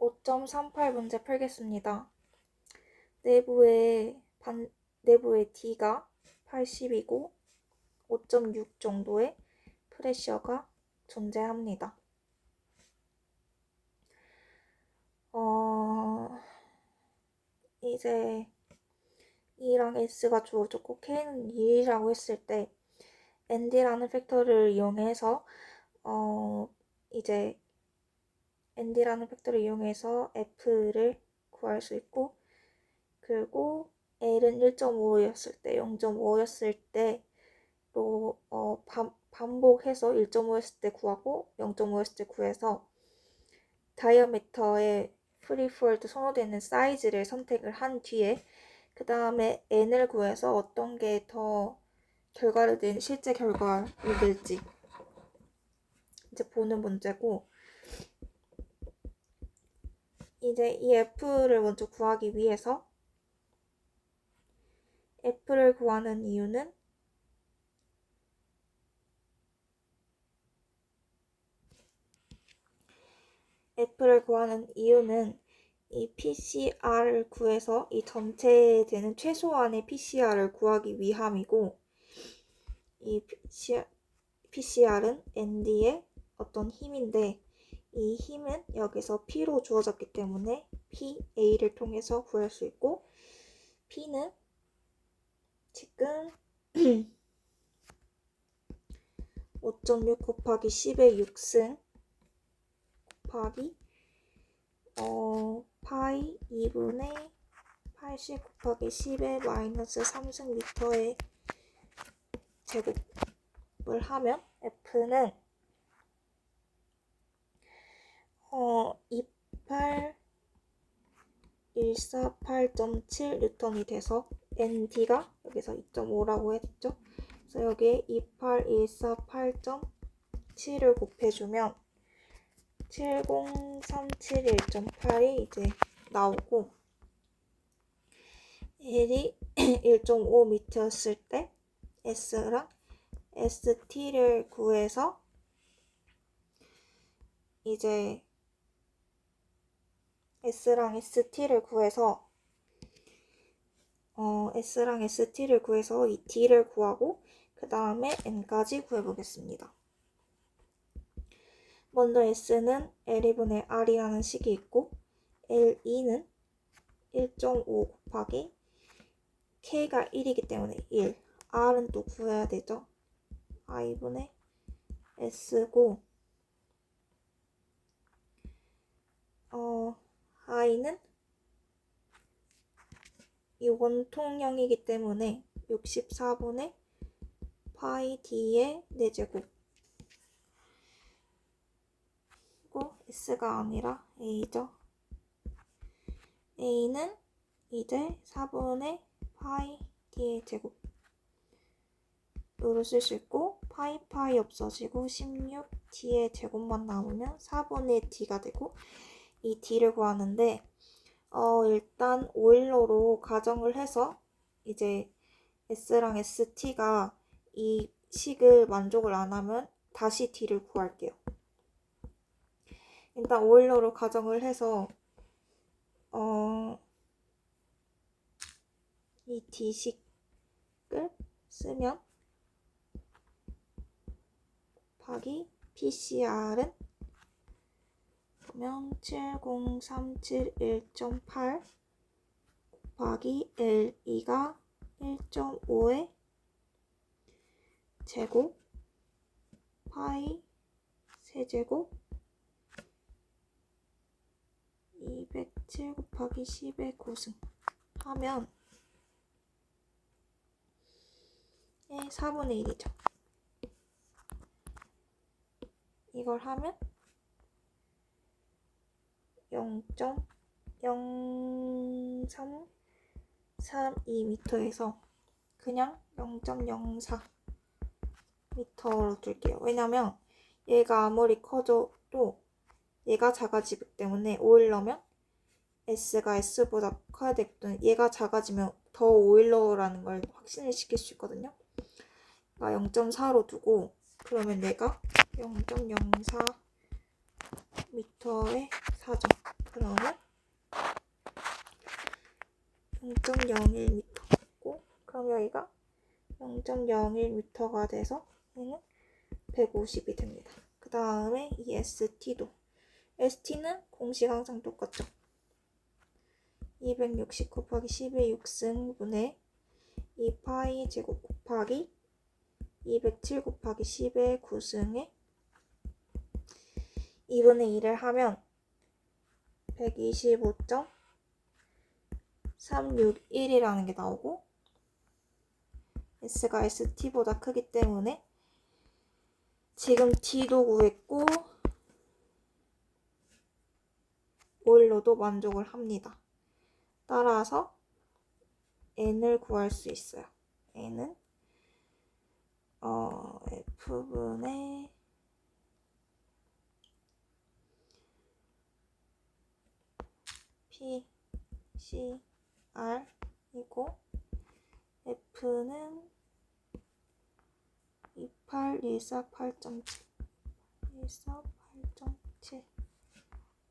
5.38 문제 풀겠습니다. 내부의 반, 내부의 D가 80이고 5.6 정도의 프레셔가 존재합니다. 어, 이제 E랑 S가 주어졌고 K는 2라고 했을 때 ND라는 팩터를 이용해서 어, 이제 ND라는 팩터를 이용해서 F를 구할 수 있고 그리고 L은 1.5였을 때, 0.5였을 때로 어, 반, 반복해서 1.5였을 때 구하고 0.5였을 때 구해서 다이어미터의 프리폴드 선호되는 사이즈를 선택을 한 뒤에 그 다음에 n을 구해서 어떤 게 더 결과를 낸 실제 결과를 낼지 이제 보는 문제고 이제 이 f를 먼저 구하기 위해서 f를 구하는 이유는 f를 구하는 이유는 이 PCR을 구해서 이 전체에 되는 최소한의 PCR을 구하기 위함이고 이 PCR, PCR은 ND의 어떤 힘인데 이 힘은 여기서 P로 주어졌기 때문에 PA를 통해서 구할 수 있고 P는 지금 5.6 곱하기 10의 6승 곱하기 어, 파이 2분의 80 곱하기 10의 마이너스 3승 미터의 제곱을 하면 F는 어, 28 148.7 뉴턴이 돼서 ND가 여기서 2.5라고 했죠. 그래서 여기에 28148.7을 곱해주면 70371.8이 이제 나오고 L이 1.5m였을 때 S랑 ST를 구해서 이제 S랑 ST를 구해서 어, S랑 ST를 구해서 이 D를 구하고 그 다음에 N까지 구해보겠습니다. 먼저 S는 L2분의 R이라는 식이 있고 L2는 1.5 곱하기 K가 1이기 때문에 1 R은 또 구해야 되죠. I분의 S고 어, I는 이 원통형이기 때문에 64분의 파이 D의 4제곱 그리고 S가 아니라 A죠. A는 이제 4분의 파이 D의 제곱 으로 쓸 수 있고 파이 파이 없어지고 16 D의 제곱만 남으면 4분의 D가 되고 이 D를 구하는데 어, 일단 오일러로 가정을 해서 이제 S랑 ST가 이 식을 만족을 안 하면 다시 D를 구할게요. 일단 오일러로 가정을 해서 어, 이 D식을 쓰면 곱하기 PCR은 그러면 70371.8 곱하기 L2가 1.5의 제곱 파이 세제곱 207 곱하기 10의 고승 하면 예, 4분의 1이죠. 이걸 하면 0.0332m에서 그냥 0.04m로 둘게요. 왜냐면 얘가 아무리 커져도 얘가 작아지기 때문에 오일러면 S가 S보다 커야 되기 때문에 얘가 작아지면 더 오일러라는 걸 확신을 시킬 수 있거든요. 그러니까 0.4로 두고 그러면 얘가 0.04 미터의 4점 그러면 0.01m고 그럼 여기가 0.01m가 돼서 얘는 150이 됩니다. 그 다음에 이 ST도 ST는 공식 항상 똑같죠. 260 곱하기 10의 6승분의 2파이 제곱 곱하기 207 곱하기 10의 9승에 2분의 2를 하면 125.361이라는 게 나오고 S가 ST보다 크기 때문에 지금 D도 구했고 오일로도 만족을 합니다. 따라서 n을 구할 수 있어요. n은 어, f분의 p, c, r 이고 f는 28, 14, 8.7 14, 8.7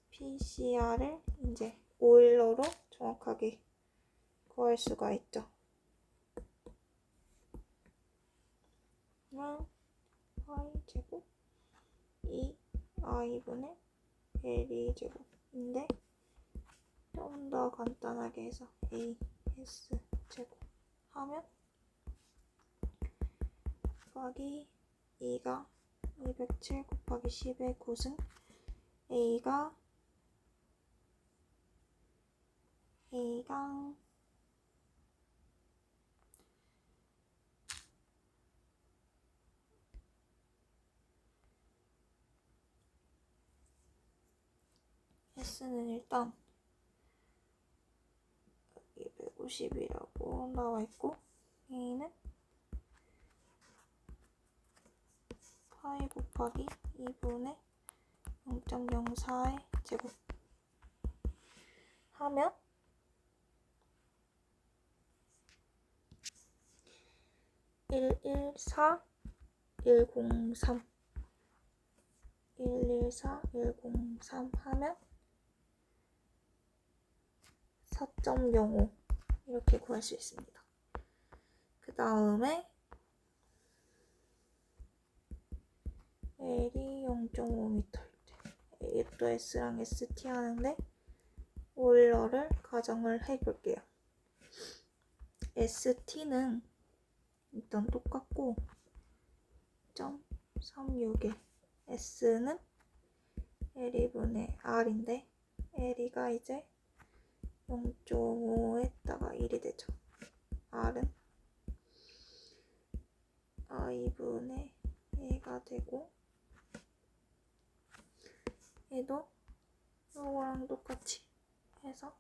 PCR을 이제 오일러로 정확하게 구할 수가 있죠. 그러면 i 제곱 2 i분의 l 제곱인데 좀 더 간단하게 해서 a s 제곱 하면 곱하기 2가 207 곱하기 10의 9승 a가 A가 S는 일단 250이라고 나와 있고 A는 파이 곱하기 2분의 0.04의 제곱. 하면 114 103 114 103 하면 4.05 이렇게 구할 수 있습니다. 그 다음에 L이 0.5m일 때 이것도 S랑 ST 하는데 오일러를 가정을 해볼게요. ST는 일단 똑같고 0.361 S는 L이분의 R인데 L이가 이제 0.5에다가 1이 되죠. R은 I분의 A가 되고 얘도 이거랑 똑같이 해서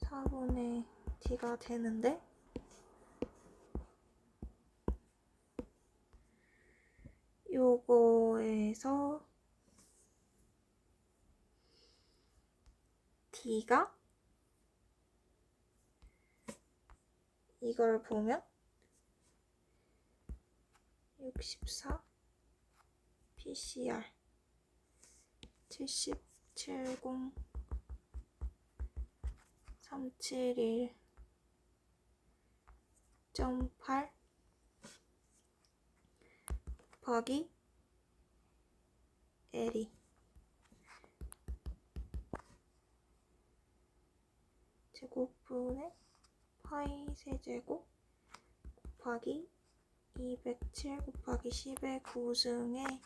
4분의 D가 되는데 요거에서 D가 이걸 보면 64 PCR 70 70 371 0.8 곱하기 L이 제곱분의 파이 세제곱 곱하기 207 곱하기 10의 9승에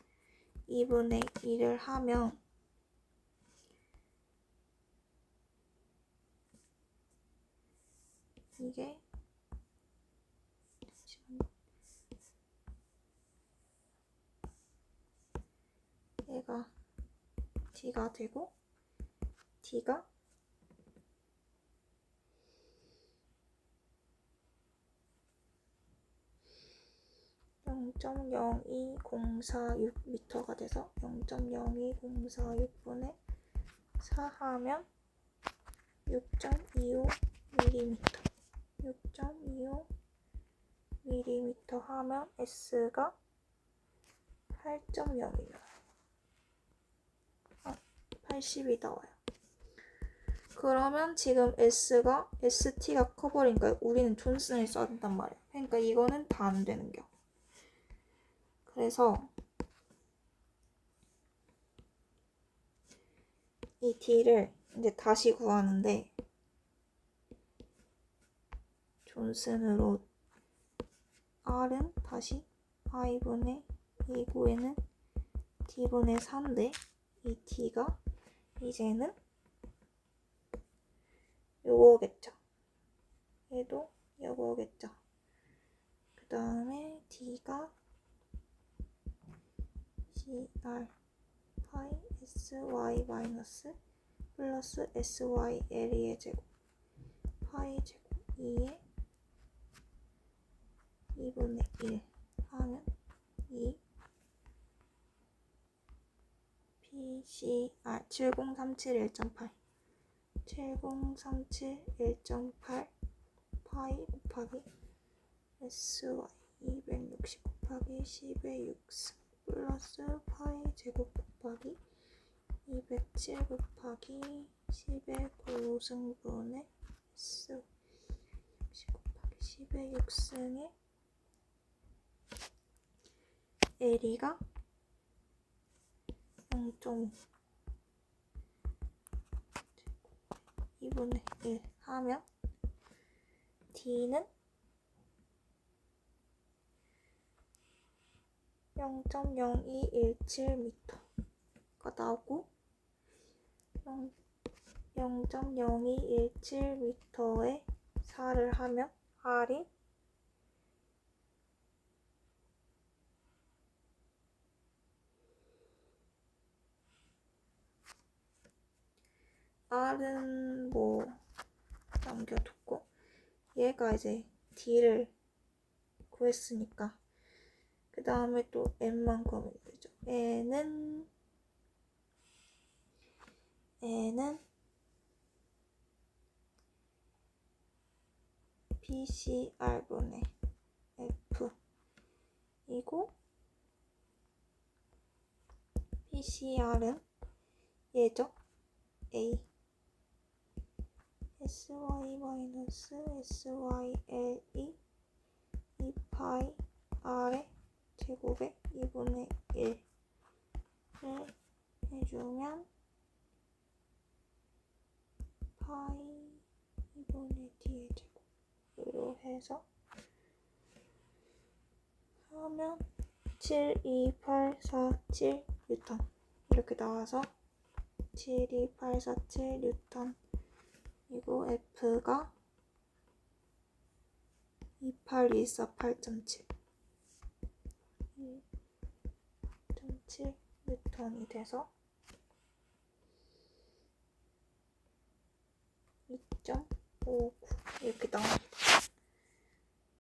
2분의 1을 하면 이게. 얘가 D가 되고 D가 0.02046m가 돼서 0.02046분의 4 하면 6.25mm 6.25mm 하면 S가 8.0이에요. 아, 80이 나와요. 그러면 지금 S가 ST가 커버리니까 우리는 존슨을 써야 된단 말이야. 그러니까 이거는 다 안 되는 겨. 그래서 이 D를 이제 다시 구하는데 존슨으로 R은 다시 I분의 2구에는 D분의 4인데 이 D가 이제는 요거겠죠. 얘도 요거겠죠. 그 다음에 D가 CR 파이 SY 마이너스 플러스 SYL의 제곱. 파이 제곱 2에 2분의 1 하면 2 PCR 7037 1.8 7037 1.8 파이 곱하기 SY 260 곱하기 10의 6승 플러스 파이 제곱 곱하기 207 곱하기 10의 9승분의 S 10 곱하기 10의 6승의 L이가 0.5 2분의 1 하면 D는 0.0217m가 나오고 0.0217m에 4를 하면 R이 R은 뭐 남겨뒀고 얘가 이제 D를 구했으니까 그 다음에 또 N만 구하면 되죠. N은 N은 PCR분의 F 이고 PCR은 얘죠. A SY 마이너스 SYL이 2파이 R의 제곱에 2분의 1을 해주면 파이 2분의 D의 제곱으로 해서 하면 7, 2, 8, 4, 7 뉴턴. 이렇게 나와서 7, 2, 8, 4, 7 뉴턴. 그리고 F가 28248.7 1.7 뉴턴이 돼서 2.59 이렇게 나옵니다.